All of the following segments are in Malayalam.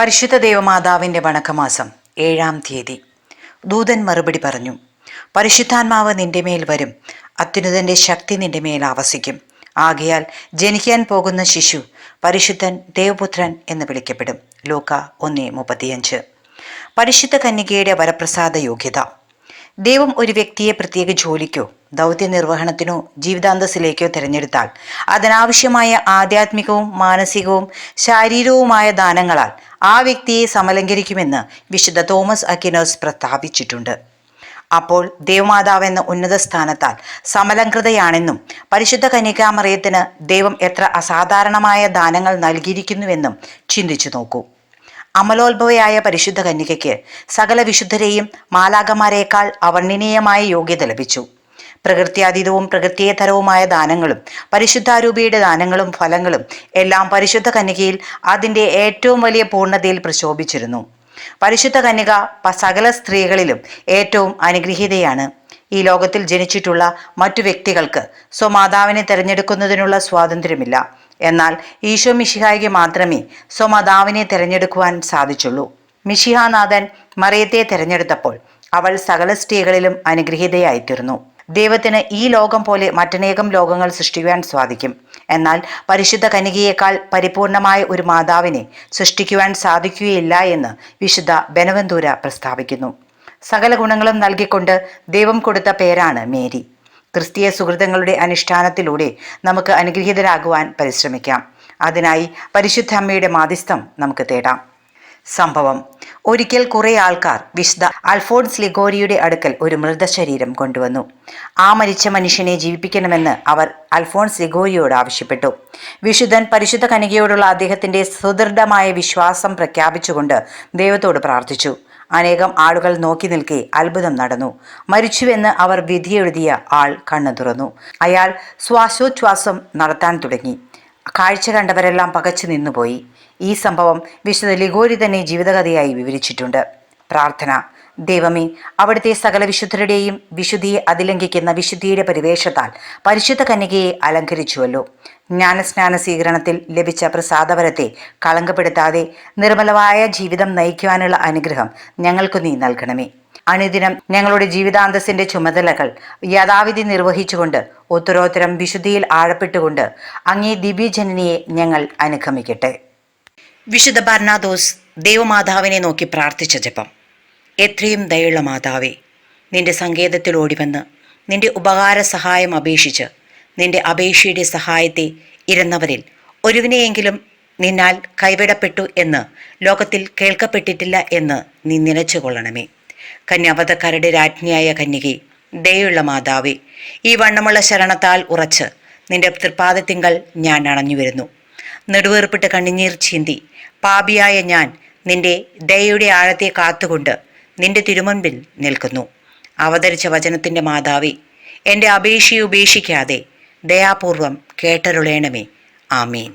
പരിശുദ്ധ ദേവമാതാവിന്റെ വണക്കമാസം ഏഴാം തീയതി. ദൂതൻ മറുപടി പറഞ്ഞു പരിശുദ്ധാത്മാവ് നിന്റെ മേൽ വരും. അത്യുന്നതന്റെ ശക്തി നിന്റെ മേൽ ആവസിക്കും. ആകയാൽ ജനിക്കാൻ പോകുന്ന ശിശു പരിശുദ്ധൻ ദേവപുത്രൻ എന്ന് വിളിക്കപ്പെടും. ലൂക്ക ഒന്നേ മുപ്പത്തിയഞ്ച്. പരിശുദ്ധ കന്യകയുടെ വരപ്രസാദ യോഗ്യത. ദൈവം ഒരു വ്യക്തിയെ പ്രത്യേക ജോലിക്കോ ദൗത്യ നിർവഹണത്തിനോ ജീവിതാന്തസ്സിലേക്കോ തിരഞ്ഞെടുത്താൽ അതിനാവശ്യമായ ആധ്യാത്മികവും മാനസികവും ശാരീരികവുമായ ദാനങ്ങളാൽ ആ വ്യക്തിയെ സമലങ്കരിക്കുമെന്ന് വിശുദ്ധ തോമസ് അക്കിനോസ് പ്രസ്താവിച്ചിട്ടുണ്ട്. അപ്പോൾ ദേവമാതാവ് എന്ന ഉന്നത സ്ഥാനത്താൽ സമലങ്കൃതയാണെന്നും പരിശുദ്ധ കന്യകാമറിയത്തിന് ദൈവം എത്ര അസാധാരണമായ ദാനങ്ങൾ നൽകിയിരിക്കുന്നുവെന്നും ചിന്തിച്ചു നോക്കൂ. അമലോത്ഭവയായ പരിശുദ്ധ കന്യകയ്ക്ക് സകല വിശുദ്ധരെയും മാലാകമാരേക്കാൾ അവർണനീയമായ യോഗ്യത ലഭിച്ചു. പ്രകൃത്യാതീതവും പ്രകൃത്യേതരവുമായ ദാനങ്ങളും പരിശുദ്ധാരൂപിയുടെ ദാനങ്ങളും ഫലങ്ങളും എല്ലാം പരിശുദ്ധ കന്യകയിൽ അതിന്റെ ഏറ്റവും വലിയ പൂർണതയിൽ പ്രശോഭിച്ചിരുന്നു. പരിശുദ്ധ കന്യക സകല സ്ത്രീകളിലും ഏറ്റവും അനുഗ്രഹീതയാണ്. ഈ ലോകത്തിൽ ജനിച്ചിട്ടുള്ള മറ്റു വ്യക്തികൾക്ക് സ്വമാതാവിനെ തിരഞ്ഞെടുക്കുന്നതിനുള്ള സ്വാതന്ത്ര്യമില്ല. എന്നാൽ ഈശോ മിഷിഹായ്ക്ക് മാത്രമേ സ്വമാതാവിനെ തിരഞ്ഞെടുക്കുവാൻ സാധിച്ചുള്ളൂ. മിഷിഹാനാഥൻ മറിയത്തെ തിരഞ്ഞെടുത്തപ്പോൾ അവൾ സകല സ്ത്രീകളിലും അനുഗ്രഹീതയായിത്തീർന്നു. ദൈവത്തിന് ഈ ലോകം പോലെ മറ്റനേകം ലോകങ്ങൾ സൃഷ്ടിക്കുവാൻ സാധിക്കും. എന്നാൽ പരിശുദ്ധ കനികയേക്കാൾ പരിപൂർണമായ ഒരു മാതാവിനെ സൃഷ്ടിക്കുവാൻ സാധിക്കുകയില്ല എന്ന് വിശുദ്ധ ബനവന്തൂര പ്രസ്താവിക്കുന്നു. സകല ഗുണങ്ങളും നൽകിക്കൊണ്ട് ദൈവം കൊടുത്ത പേരാണ് മേരി. ക്രിസ്തീയ സുഹൃതങ്ങളുടെ അനുഷ്ഠാനത്തിലൂടെ നമുക്ക് അനുഗ്രഹീതരാകുവാൻ പരിശ്രമിക്കാം. അതിനായി പരിശുദ്ധ അമ്മയുടെ മാധ്യസ്ഥം നമുക്ക് തേടാം. സംഭവം ഒരിക്കൽ കുറെ ആൾക്കാർ വിശുദ്ധ അൽഫോൺസ് ലിഗോരിയുടെ അടുക്കൽ ഒരു മൃതശരീരം കൊണ്ടുവന്നു. ആ മരിച്ച മനുഷ്യനെ ജീവിപ്പിക്കണമെന്ന് അവർ അൽഫോൺസ് ലിഗോരിയോട് ആവശ്യപ്പെട്ടു. വിശുദ്ധൻ പരിശുദ്ധ കനികയോടുള്ള അദ്ദേഹത്തിന്റെ സുദൃഢമായ വിശ്വാസം പ്രഖ്യാപിച്ചുകൊണ്ട് ദൈവത്തോട് പ്രാർത്ഥിച്ചു. അനേകം ആളുകൾ നോക്കി നിൽക്കെ അത്ഭുതം നടന്നു. മരിച്ചുവെന്ന് അവർ വിധിയെഴുതിയ ആൾ കണ്ണു തുറന്നു. അയാൾ ശ്വാസോച്ഛ്വാസം നടത്താൻ തുടങ്ങി. കാഴ്ച കണ്ടവരെല്ലാം പകച്ചു നിന്നുപോയി. ഈ സംഭവം വിശുദ്ധ ലിഗോരി തന്നെ ജീവിതകഥയായി വിവരിച്ചിട്ടുണ്ട്. പ്രാർത്ഥന. ദൈവമേ അവിടുത്തെ സകല വിശുദ്ധരുടെയും വിശുദ്ധിയെ അതിലംഘിക്കുന്ന വിശുദ്ധിയുടെ പരിവേഷത്താൽ പരിശുദ്ധ കന്യകയെ അലങ്കരിച്ചുവല്ലോ. ജ്ഞാനസ്നാന സ്വീകരണത്തിൽ ലഭിച്ച പ്രസാദവരത്തെ കളങ്കപ്പെടുത്താതെ നിർമ്മലമായ ജീവിതം നയിക്കുവാനുള്ള അനുഗ്രഹം ഞങ്ങൾക്ക് നീ നൽകണമേ. അനുദിനം ഞങ്ങളുടെ ജീവിതാന്തസ്സിന്റെ ചുമതലകൾ യഥാവിധി നിർവഹിച്ചുകൊണ്ട് ഉത്തരോത്തരം വിശുദ്ധിയിൽ ആഴപ്പെട്ടുകൊണ്ട് അങ്ങേ ദിവ്യജനനിയെ ഞങ്ങൾ അനുഗമിക്കട്ടെ. വിശുദ്ധ ബർണാദോസ് ദേവമാതാവിനെ നോക്കി പ്രാർത്ഥിച്ച ജപം. എത്രയും ദയുള്ള മാതാവേ നിന്റെ സങ്കേതത്തിൽ ഓടിവന്ന് നിന്റെ ഉപകാര സഹായം അപേക്ഷിച്ച് നിന്റെ അപേക്ഷയുടെ സഹായത്തെ ഇരുന്നവരിൽ ഒരുവിനെയെങ്കിലും നിന്നാൽ കൈവിടപ്പെട്ടു എന്ന് ലോകത്തിൽ കേൾക്കപ്പെട്ടിട്ടില്ല എന്ന് നീ നിലച്ചുകൊള്ളണമേ. കന്യാവതക്കാരുടെ രാജ്ഞിയായ കന്യകെ ദയുള്ള മാതാവേ ഈ വണ്ണമുള്ള ശരണത്താൽ ഉറച്ച് നിന്റെ തൃപ്പാദത്തിങ്കൾ ഞാൻ അണഞ്ഞു വരുന്നു. നെടുവേർപ്പിട്ട് കണ്ണിനീർ ചീന്തി പാപിയായ ഞാൻ നിന്റെ ദയയുടെ ആഴത്തെ കാത്തുകൊണ്ട് നിന്റെ തിരുമുൻപിൽ നിൽക്കുന്നു. അവതരിച്ച വചനത്തിന്റെ മാതാവേ എന്റെ അപേക്ഷയെ ഉപേക്ഷിക്കാതെ ദയാപൂർവം കേട്ടരുളേണമേ. ആമീൻ.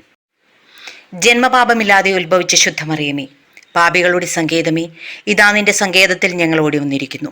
ജന്മപാപമില്ലാതെ ഉത്ഭവിച്ച ശുദ്ധമറിയമേ പാപികളുടെ സങ്കേതമേ ഇതാ നിന്റെ സങ്കേതത്തിൽ ഞങ്ങൾ ഓടി വന്നിരിക്കുന്നു.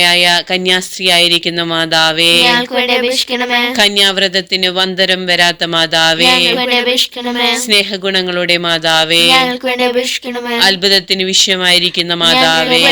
കളങ്കഹീനമയായ കന്യാസ്ത്രീയായിരിക്കുന്ന മാതാവേ. കന്യാവ്രതത്തിന് വന്തരം വരാത്ത മാതാവേ. സ്നേഹഗുണങ്ങളുടെ മാതാവേ. അത്ഭുതത്തിന് വിഷയമായിരിക്കുന്ന മാതാവേ.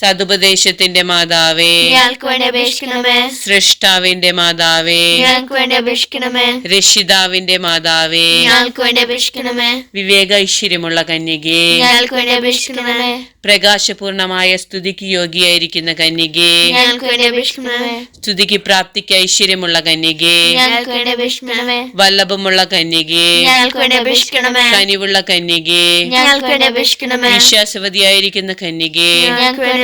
സതുപദേശത്തിന്റെ മാതാവേ. ഞങ്ങൾക്ക് വേണ്ടി അപേക്ഷിക്കണമേ. സൃഷ്ടാവിന്റെ മാതാവേ. ഞങ്ങൾക്ക് വേണ്ടി അപേക്ഷിക്കണമേ. രക്ഷിതാവിന്റെ മാതാവേ. ഞങ്ങൾക്ക് വേണ്ടി അപേക്ഷിക്കണമേ. വിവേക ഐശ്വര്യമുള്ള കന്യകേ. ഞങ്ങൾക്ക് വേണ്ടി അപേക്ഷിക്കണമേ. പ്രകാശപൂർണമായ സ്തുതിക്ക് യോഗിയായിരിക്കുന്ന കന്യകേ. ഞങ്ങൾക്ക് വേണ്ടി അപേക്ഷിക്കണമേ. സ്തുതിക്ക് പ്രാപ്തിക്ക് ഐശ്വര്യമുള്ള കന്യകേ. ഞങ്ങൾക്ക് വേണ്ടി അപേക്ഷിക്കണമേ. വല്ലഭമുള്ള കന്യകേ. ഞങ്ങൾക്ക് വേണ്ടി അപേക്ഷിക്കണമേ. കനിവുള്ള കന്യകേ. ഞങ്ങൾക്ക് വേണ്ടി അപേക്ഷിക്കണമേ. വിശ്വാസവതിയായിരിക്കുന്ന കന്യകേ. ഞങ്ങൾക്ക് വേണ്ടി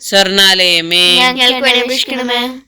സ്വർണാലയമേ. ഞങ്ങൾക്ക് വേണ്ടി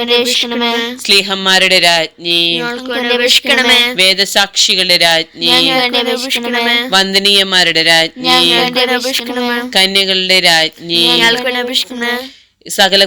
അപേക്ഷിക്കണമേ സ്ലീഹന്മാരുടെ രാജ്ഞി. അപേക്ഷിക്കണമേ വേദസാക്ഷികളുടെ രാജ്ഞി. അപേക്ഷിക്കണമേ വന്ദനീയന്മാരുടെ രാജ്ഞി. അപേക്ഷിക്കണമേ കന്യകളുടെ രാജ്ഞി. അപേക്ഷിക്കണമേ സകല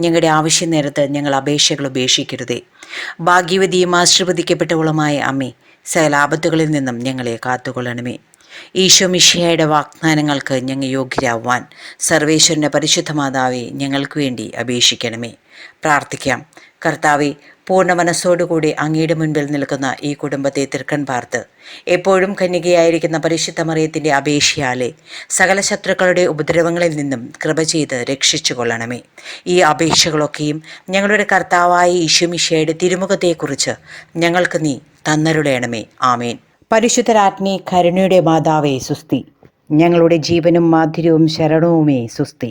ഞങ്ങളുടെ ആവശ്യ നേരത്ത് ഞങ്ങൾ അപേക്ഷകൾ ഉപേക്ഷിക്കരുതേ. ഭാഗ്യവതിയും ആശീർവദിക്കപ്പെട്ടവളുമായ അമ്മേ സകലാപത്തുകളിൽ നിന്നും ഞങ്ങളെ കാത്തുകൊള്ളണമേ. ഈശോ മിഷിയായുടെ വാഗ്ദാനങ്ങൾക്ക് ഞങ്ങൾ യോഗ്യരാവാൻ സർവേശ്വരന്റെ പരിശുദ്ധ മാതാവെ ഞങ്ങൾക്ക് വേണ്ടി അപേക്ഷിക്കണമേ. പ്രാർത്ഥിക്കാം. കർത്താവെ പൂർണ മനസ്സോടുകൂടി അങ്ങയുടെ മുൻപിൽ നിൽക്കുന്ന ഈ കുടുംബത്തെ തിർക്കൻ പാർത്ത് എപ്പോഴും കന്യകയായിരിക്കുന്ന പരിശുദ്ധ മറിയത്തിന്റെ അപേക്ഷയാലെ സകല ശത്രുക്കളുടെ ഉപദ്രവങ്ങളിൽ നിന്നും കൃപ ചെയ്ത് രക്ഷിച്ചു കൊള്ളണമേ ഈ അപേക്ഷകളൊക്കെയും ഞങ്ങളുടെ കർത്താവായ ഈശുമിഷയുടെ തിരുമുഖത്തെക്കുറിച്ച് ഞങ്ങൾക്ക് നീ തന്നരുടേണമേ ആമേൻ. പരിശുദ്ധരാജ്ഞി കരുണയുടെ മാതാവേ സുസ്തി ഞങ്ങളുടെ ജീവനും മാധുര്യവും ശരണവുമേ സുസ്തി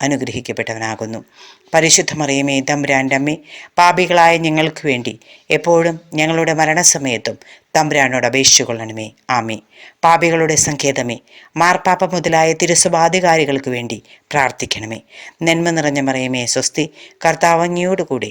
അനുഗ്രഹിക്കപ്പെട്ടവനാകുന്നു. പരിശുദ്ധ മറിയമേ തമ്പുരാന്റെ അമ്മേ പാപികളായ ഞങ്ങൾക്ക് വേണ്ടി എപ്പോഴും ഞങ്ങളുടെ മരണസമയത്തും തമ്പുരാനോട് അപേക്ഷിച്ചു കൊള്ളണമേ. ആമേ പാപികളുടെ സങ്കേതമേ മാർപ്പാപ്പ മുതലായ തിരുസഭാധികാരികൾക്ക് വേണ്ടി പ്രാർത്ഥിക്കണമേ. നന്മ നിറഞ്ഞ മറിയമേ സ്വസ്തി കർത്താവ് അങ്ങയോടുകൂടി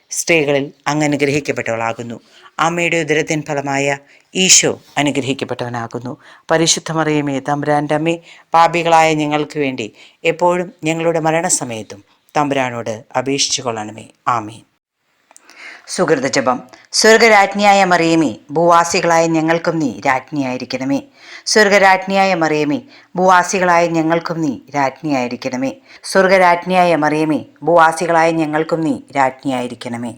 സ്ത്രീകളിൽ അങ്ങ് അനുഗ്രഹിക്കപ്പെട്ടവളാകുന്നു. അമ്മയുടെ ഉദരത്തിൻ ഫലമായ ഈശോ അനുഗ്രഹിക്കപ്പെട്ടവനാകുന്നു. പരിശുദ്ധ മറിയമേ തമ്പുരാന്റെ അമ്മേ പാപികളായ ഞങ്ങൾക്ക് വേണ്ടി എപ്പോഴും ഞങ്ങളുടെ മരണസമയത്തും തമ്പുരാനോട് അപേക്ഷിച്ചു കൊള്ളണമേ ആമീൻ. സുഹൃതജപം സ്വർഗരാജ്ഞിയായ മറിയമേ ഭൂവാസികളായ ഞങ്ങൾക്കും നീ രാജ്ഞിയായിരിക്കണമേ. സ്വർഗരാജ്ഞിയായ മറിയമേ ഭൂവാസികളായ ഞങ്ങൾക്കും നീ രാജ്ഞിയായിരിക്കണമേ. സ്വർഗരാജ്ഞിയായ മറിയമേ ഭൂവാസികളായ ഞങ്ങൾക്കും നീ രാജ്ഞിയായിരിക്കണമേ.